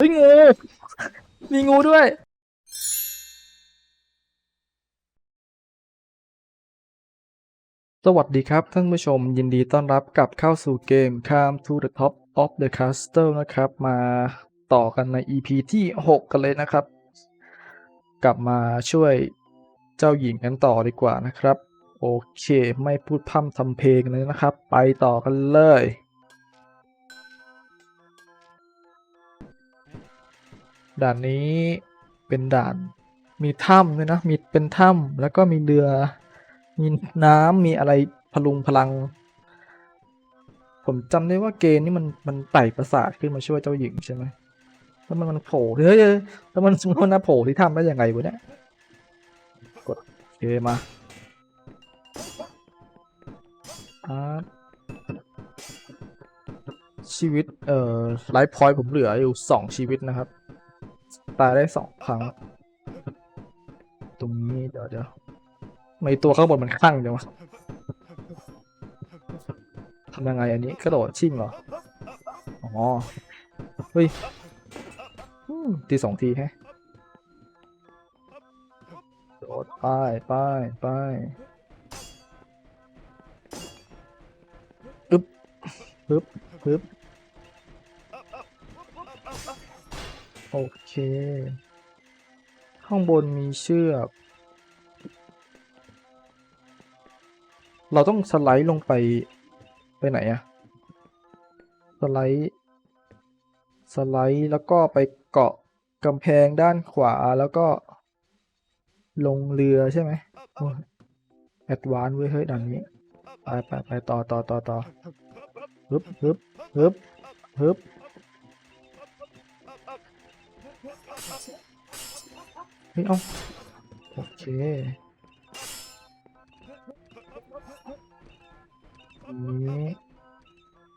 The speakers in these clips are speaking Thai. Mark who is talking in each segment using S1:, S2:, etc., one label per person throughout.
S1: เฮ้ยงู มีงูด้วย สวัสดีครับท่านผู้ชมยินดีต้อนรับกลับเข้าสู่เกม Climb to the Top of the Castle นะครับ มาต่อกันใน EP ที่ 6 กันเลยนะครับ กลับมาช่วยเจ้าหญิงกันต่อดีกว่านะครับ โอเค ไม่พูดพร่ำทำเพลงเลยนะครับ ไปต่อกันเลย ด่านนี้เป็นด่านมีถ้ำด้วยนะ มีเป็นถ้ำแล้วก็มีเรือ มีน้ำมีอะไรพลุงพลัง ผมจำได้ว่าเกณฑ์นี่มันมันไต่ประสาทขึ้นมาช่วยเจ้าหญิงใช่ไหมแล้วมันมันโผล่เฮ้ยเฮ้ยแล้วมันมันนะโผล่ที่ถ้ำได้ยังไงวะเนี่ยกดเคมาครับชีวิตเอ่อไลฟ์พอยต์ผมเหลืออยู่สองชีวิตนะครับ ตายได้สองครั้ง ตรงนี้เดี๋ยวเดี๋ยวไม่ตัวข้างบนมันคลั่งจังวะทำยังไงอันนี้กระโดดชิ่งเหรอ อ๋อ เฮ้ยอืมทีสองทีแฮะโดดไปไปไปอึ๊บปึ๊บปึ๊บ โอเค ข้างบนมีเชือก เราต้องสไลด์ลงไป ไปไหนอะสไลด์ สไลด์แล้วก็ไปเกาะกำแพงด้านขวาแล้วก็ ลงเรือใช่ไหมแอดวานเว้ยเฮ้ยด่านนี้ ไปไปไปต่อต่อต่อต่อฮึบฮึบฮึบฮึบ เฮ้ยเอาโอเคอันนี้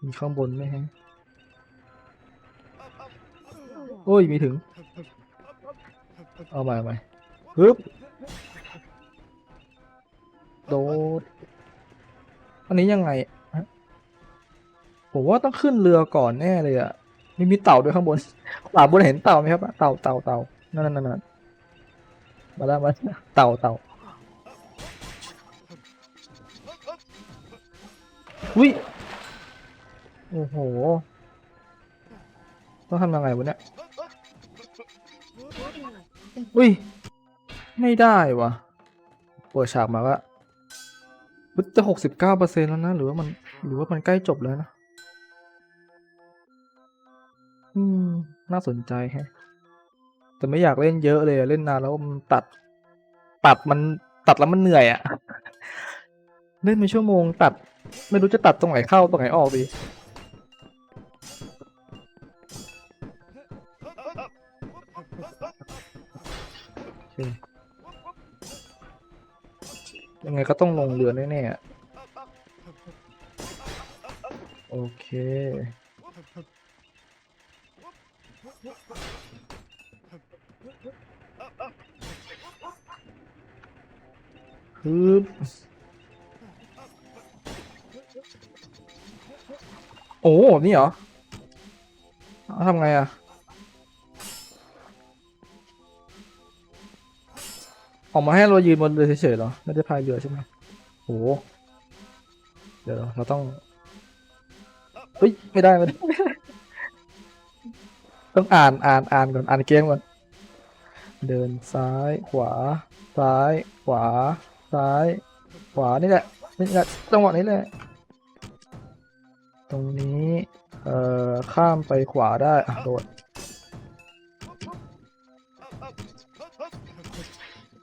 S1: มีข้างบนไหมฮะโอ้ย มีถึง เอาใหม่เอาใหม่ฮึบโดด อันนี้ยังไงผมว่าต้องขึ้นเรือก่อนแน่เลยอะ มีมีเต่าด้วยข้างบนขวาบนเห็นเต่าไหมครับเต่าเต่าเต่านั่นนั่นนั่นมาแล้วมาเต่าเต่าอุ้ยโอ้โหต้องทำยังไงวะเนี่ยอุ้ยไม่ได้วะเปิดฉากมาก็อุ๊ยจะหกสิบเก้าเปอร์เซ็นแล้วนะ หรือว่ามัน หรือว่ามันใกล้จบแล้วนะ อืม น่าสนใจแฮะ แต่ไม่อยากเล่นเยอะเลยอะเล่นนานแล้วมันตัด ตัดมันตัดแล้วมันเหนื่อยอะ เล่นไปชั่วโมงตัด ไม่รู้จะตัดตรงไหนเข้าตรงไหนออกดียังไงก็ต้องลงเรือแน่ๆอะโอเค ฮึบโอ้นี่เหรอเอาทำไงอะออกมาให้เรายืนบนเรือเฉยๆเหรอ ไม่ได้พายเรือใช่ไหมโอ้เดี๋ยวเราต้องเฮ้ย ไม่ได้ไม่ได้ ต้องอ่านอ่านอ่านก่อน อ่านเกมก่อน เดินซ้ายขวา ซ้ายขวา ซ้าย ขวานี่แหละนี่แหละจังหวะนี้แหละ ตรงนี้ เอ่อ ข้ามไปขวาได้อะโดด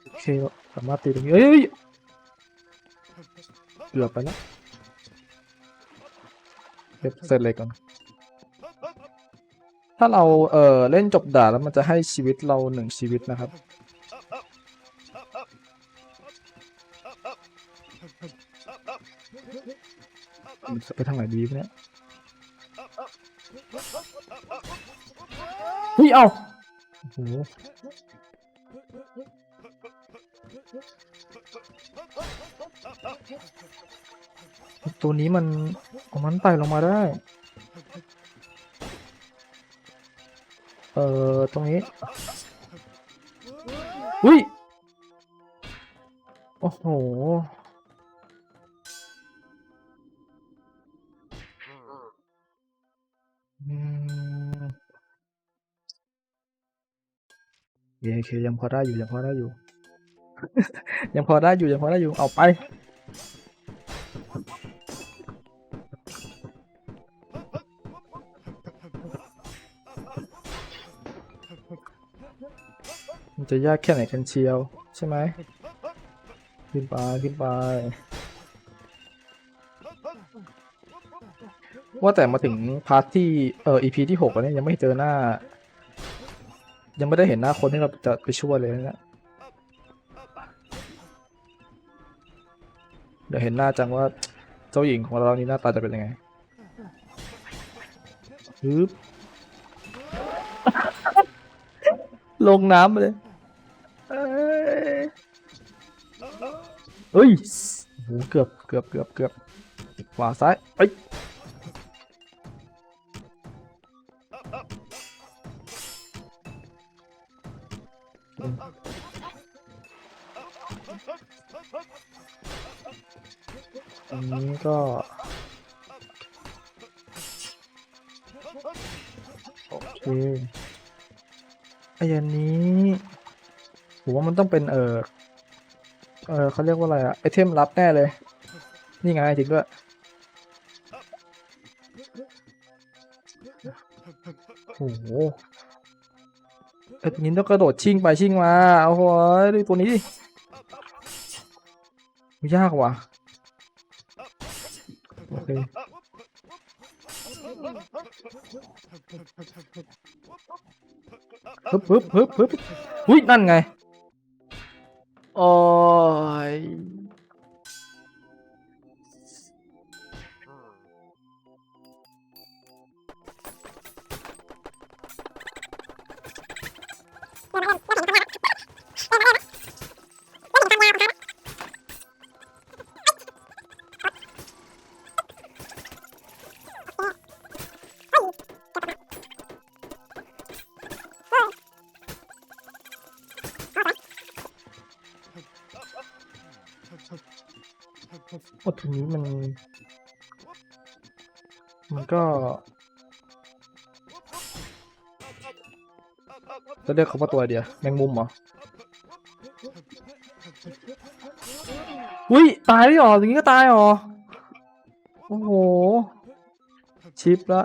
S1: โอเคสามารถตีตรงนี้เอ้ยเกือบไปแล้วเก็บเสร็จเลยก่อนถ้าเราเอ่อเล่นจบด่าแล้วมันจะให้ชีวิตเราหนึ่งชีวิตนะครับ ไปทางไหนดีเนี่ยเฮ้ยเอาโอ้โหตัวนี้มันเอามันไต่ลงมาได้ เออตรงนี้ อุ้ย โอ้โห โอเคโอเคยังพอได้อยู่ยังพอได้อยู่ ยังพอได้อยู่ยังพอได้อยู่เอาไปมันจะยากแค่ไหนกันเชียว ใช่ไหมขึ้นไปขึ้นไปว่าแต่มาถึงพาร์ทที่เอ่อ EP ที่หกแล้วเนี่ยยังไม่เจอหน้า ยังไม่ได้เห็นหน้าคนที่เราจะไปช่วยเลยนะเนี่ยเดี๋ยวเห็นหน้าจังว่าเจ้าหญิงของเรานี่หน้าตาจะเป็นยังไงฮึบลงน้ำไปเลยเอ้ยเฮ้ยโหเกือบเกือบเกือบเกือบขวาซ้ายเอ้ย ไอ้อันนี้ผมว่ามันต้องเป็นเออเออเขาเรียกว่าอะไรอะไอเทมลับแน่เลย นี่ไงจริงด้วยโอ้โหเอ็ดนี้ต้องกระโดดชิงไปชิงมาโอ้โหดูตัวนี้ดิยากว่ะโอเค ฮึบฮึบฮึบฮึบอุ้ยนั่นไง โอ้ยโนี้มัน มันก็จะเรียกเขาว่าตัวเดียวแมงมุมเหรออุ้ยตายได้หรออย่างนี้ก็ตายหรอ โอ้โห ชิปละ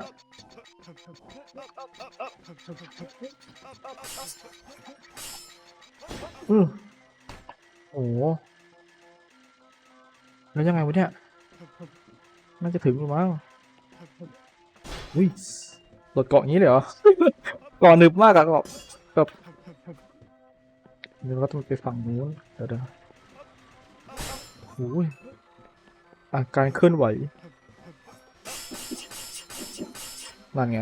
S1: อือโอ้ แล้วยังไงวะเนี่ย น่าจะถึงหรือมั้งอุ้ยรถเกาะงี้เลยเหรอเกาะหนึบมากอะเกาะแบบเดี๋ยวเราต้องไปฝั่งนู้นเดี๋ยวเดี๋ยวโอ้ยอาการเคลื่อนไหวนั่นไง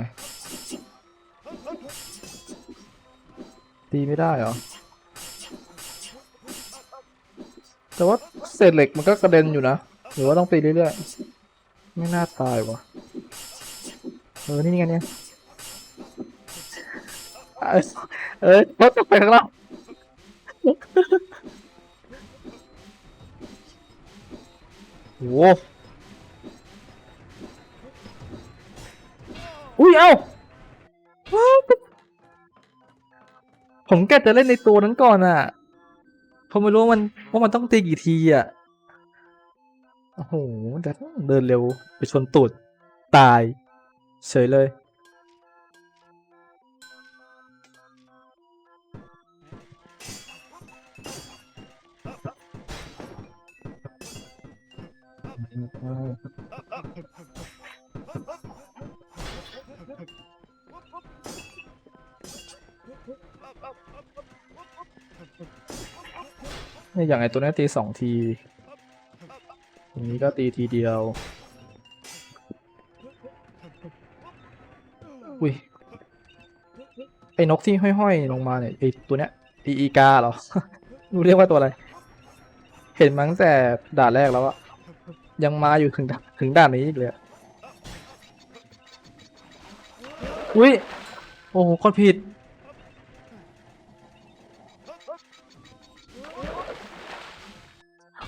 S1: ตีไม่ได้เหรอ แต่ว่า เศษเหล็กมันก็กระเด็นอยู่นะ หรือว่าต้องตีเรื่อยๆ ไม่น่าตายวะเออ นี่ไงเนี่ย เออเออรถตกไปข้างล่างโอ้โหอุ้ย เอ้า What? ผมแกจะเล่นในตัวนั้นก่อนอะ ผมไม่รู้ว่ามันว่ามันต้องตีกี่ทีอะ โอ้โหแต่เดินเร็วไปชนตูดตาย เฉยเลยเนี่อย่างไอตัวนี้ตีสองทีตรงนี้ก็ตีทีเดียว อุ้ย ไอ้นกที่ห้อยๆ ลงมาเนี่ยไอตัวเนี้ยไออีกาเหรอรู้เรียกว่าตัวอะไร เห็นมั้งแต่ด่านแรกแล้วอะยังมาอยู่ถึงถึงด่านนี้อีกเลยอุ้ย โอ้โหกดผิด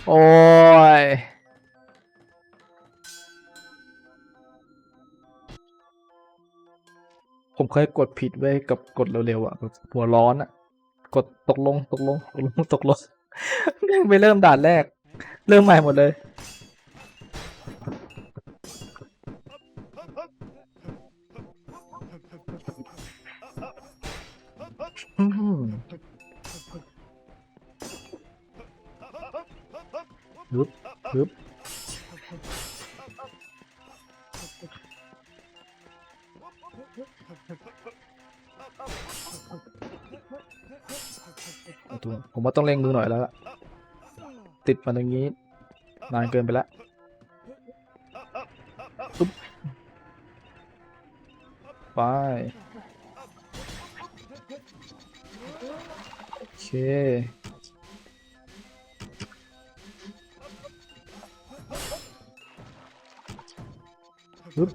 S1: โอ้ย ผมเคยกดผิดไว้กับกดเร็วๆอะแบบหัวร้อนอะ กดตกลงตกลงตกลงตกลงไปเริ่มด่านแรก เริ่มใหม่หมดเลย ฮึบฮึบเอาตัวผมว่าต้องเร่งมือหน่อยแล้วล่ะ ติดมาตรงนี้ นานเกินไปแล้วปึ๊บไปโอเค ปึ๊บ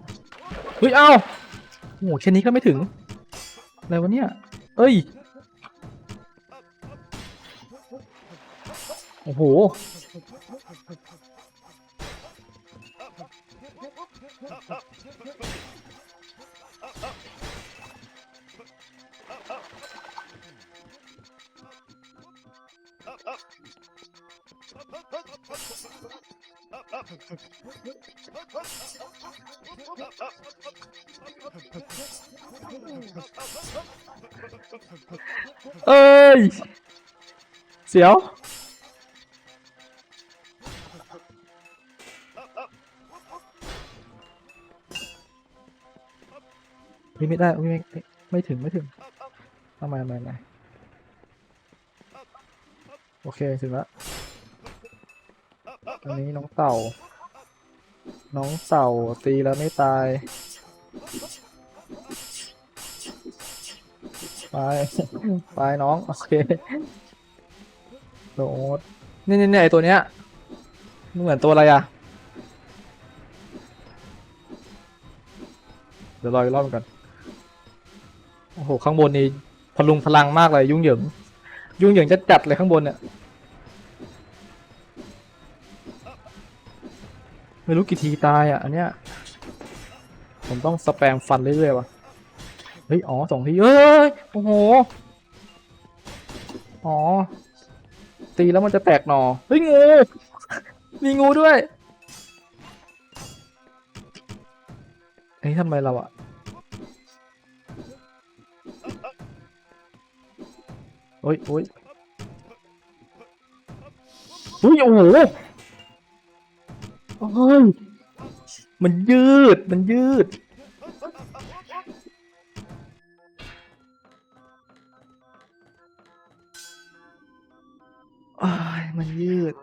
S1: เฮ้ยเอ้าโอ้โหแค่นี้ก็ไม่ถึง อะไรวะเนี่ย เอ้ย โอ้โห เอ้ย เสียว ไม่ไม่ได้ไม่ไม่ไม่ถึงไม่ถึงทำไมทำไมทำไมโอเค ถึงแล้ว อันนี้น้องเต่า น้องเต่าตีแล้วไม่ตาย ไป ไปน้อง โอเคโดดนี่นี่นี่ไอตัวเนี้ยมันเหมือนตัวอะไรอะเดี๋ยวรออีกรอบกันโอ้โห ข้างบนนี่พลุงพลังมากเลยยุ่งเหยิง ยุ่งเหยิงจะจัดเลยข้างบนเนี่ย ไม่รู้กี่ทีตายอะอันเนี้ยผมต้องสแปมฟันเรื่อยๆว่ะเฮ้ยอ๋อสองทีเอ้ยโอ้โหอ๋อตีแล้วมันจะแตกหนอเฮ้ยงูมีงูด้วยเฮ้ยทำไมเราอะโอ้ยโอ้ยอุ้ยโอ้โห โอ้ยมันยืด มันยืดอ้ายมันยืด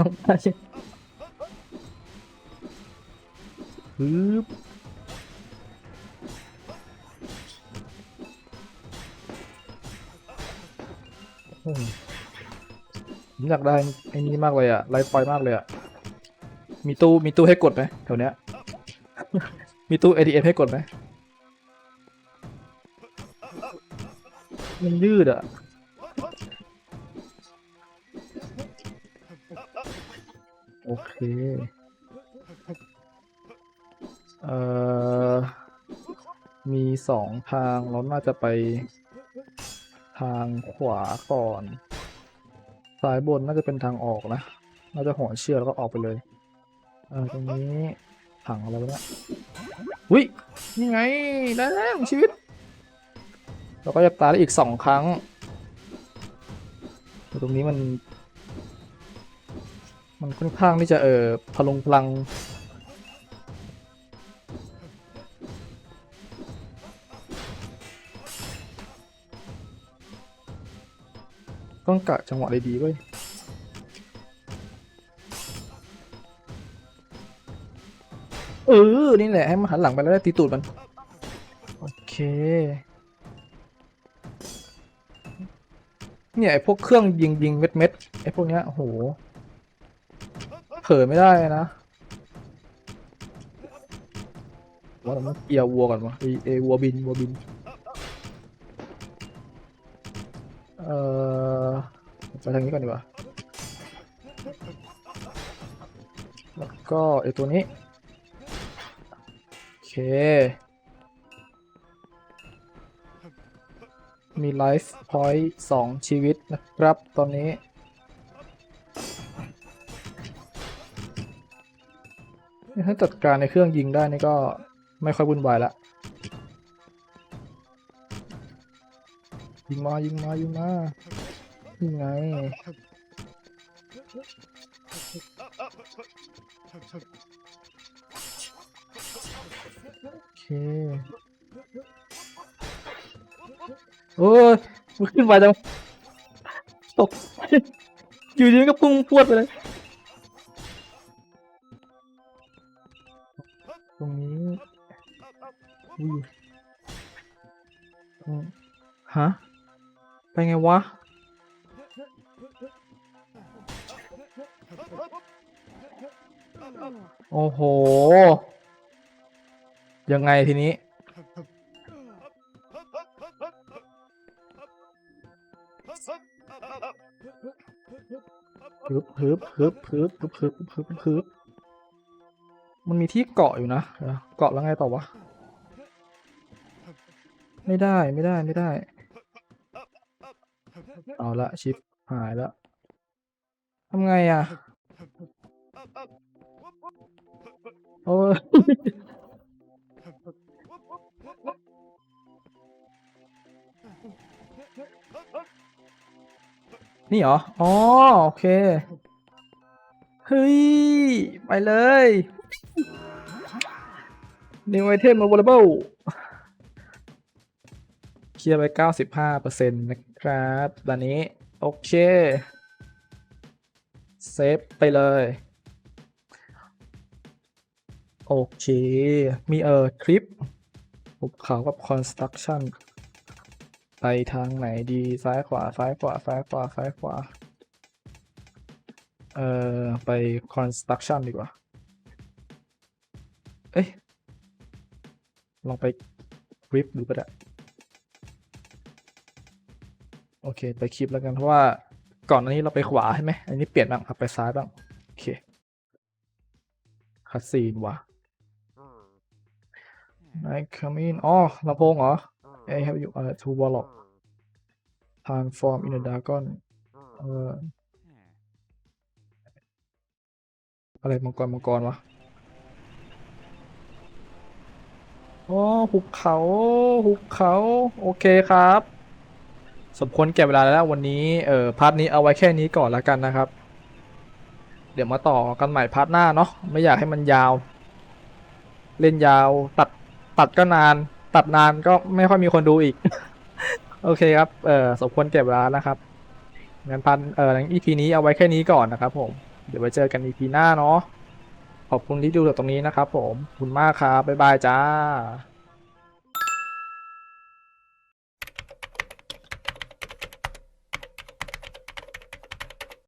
S1: ลงไปปึ๊บโอ้โหผมอยากได้ไอ้นี้มากเลยอะไลฟ์พอยต์มากเลยอะมีตู้มีตู้ให้กดไหมแถวเนี้ย มีตู้ ATM ให้กดไหมมันยืดอะ เคเอ่อ มีสองทาง เราน่าจะไปทางขวาก่อน ซ้ายบนน่าจะเป็นทางออกนะ น่าจะห่อเชือกแล้วก็ออกไปเลย เออตรงนี้ถังอะไรวะเนี่ยอุ้ยนี่ไง ได้แล้วชีวิต เราก็จะตายได้อีกสองครั้งแต่ตรงนี้มัน มันค่อนข้างที่จะเอ่อพลุงพลัง ต้องกะจังหวะดีๆเว้ยเออ นี่แหละ ให้มันหันหลังไปแล้วได้ตีตูดมัน โอเค เนี่ยไอพวกเครื่องยิงยิงเม็ดเม็ดไอพวกเนี้ยโอ้โห เผลอไม่ได้นะว่าเราต้องเกียร์วัวก่อนวะไอไอวัวบินวัวบิน เอ่อไปทางนี้ก่อนดีกว่า แล้วก็ไอตัวนี้ โอเค มีไลฟ์พอยต์สองชีวิตนะครับตอนนี้ ถ้าจัดการในเครื่องยิงได้นี่ก็ไม่ค่อยวุ่นวายละ ยิงมา ยิงมา ยิงมายิงไงโอเคโอ้ยมันขึ้นไปจังตกอยู่ดีก็พุ่งพวดไปเลย ตรงนี้อุ้ยอืมฮะ ไปไงวะ โอ้โห ยังไงทีนี้ฮึบฮึบฮึบฮึบฮึบฮึบฮึบฮึบฮึบ มันมีที่เกาะอยู่นะเกาะแล้วไงต่อวะ ไม่ได้ไม่ได้ไม่ได้ เอาละชิปหายแล้วทำไงอะ โอ้ยนี่เหรอ อ๋อ โอเค เฮ้ย ไปเลย New item available เคลียร์ไป 95%นะครับตอนนี้ โอเค เซฟไปเลย โอเค มีเออคลิปหุบเขากับ construction ไปทางไหนดี ซ้ายขวา ซ้ายขวา ซ้ายขวา ซ้ายขวา อ่อไป construction ดีกว่า เอ้ย ลองไปคลิปดูก็ได้ โอเค ไปคลิปแล้วกันเพราะว่าก่อนอันนี้เราไปขวาใช่ไหม อันนี้เปลี่ยนบ้างครับไปซ้ายบ้าง โอเคคัดซีนว่ะ I come in อ๋อลำโพงเหรอ I have you uh, to warlock transform in a dragon เออ อะไรมังกรมังกรวะอ๋อหุบเขาหุบเขา โอเคครับ สมควรแก่เวลาแล้ววันนี้เออพาร์ทนี้เอาไว้แค่นี้ก่อนแล้วกันนะครับ เดี๋ยวมาต่อกันใหม่พาร์ทหน้าเนาะไม่อยากให้มันยาว เล่นยาวตัดตัดก็นาน ตัดนานก็ไม่ค่อยมีคนดูอีก โอเคครับเออสมควรเก็บเวลานะครับงั้นพันเอองั้น EP นี้เอาไว้แค่นี้ก่อนนะครับผม เดี๋ยวไว้เจอกันอีพีหน้าเนาะขอบคุณที่ดูจากตรงนี้นะครับผมขอบคุณมากครับบ๊ายบายจ้า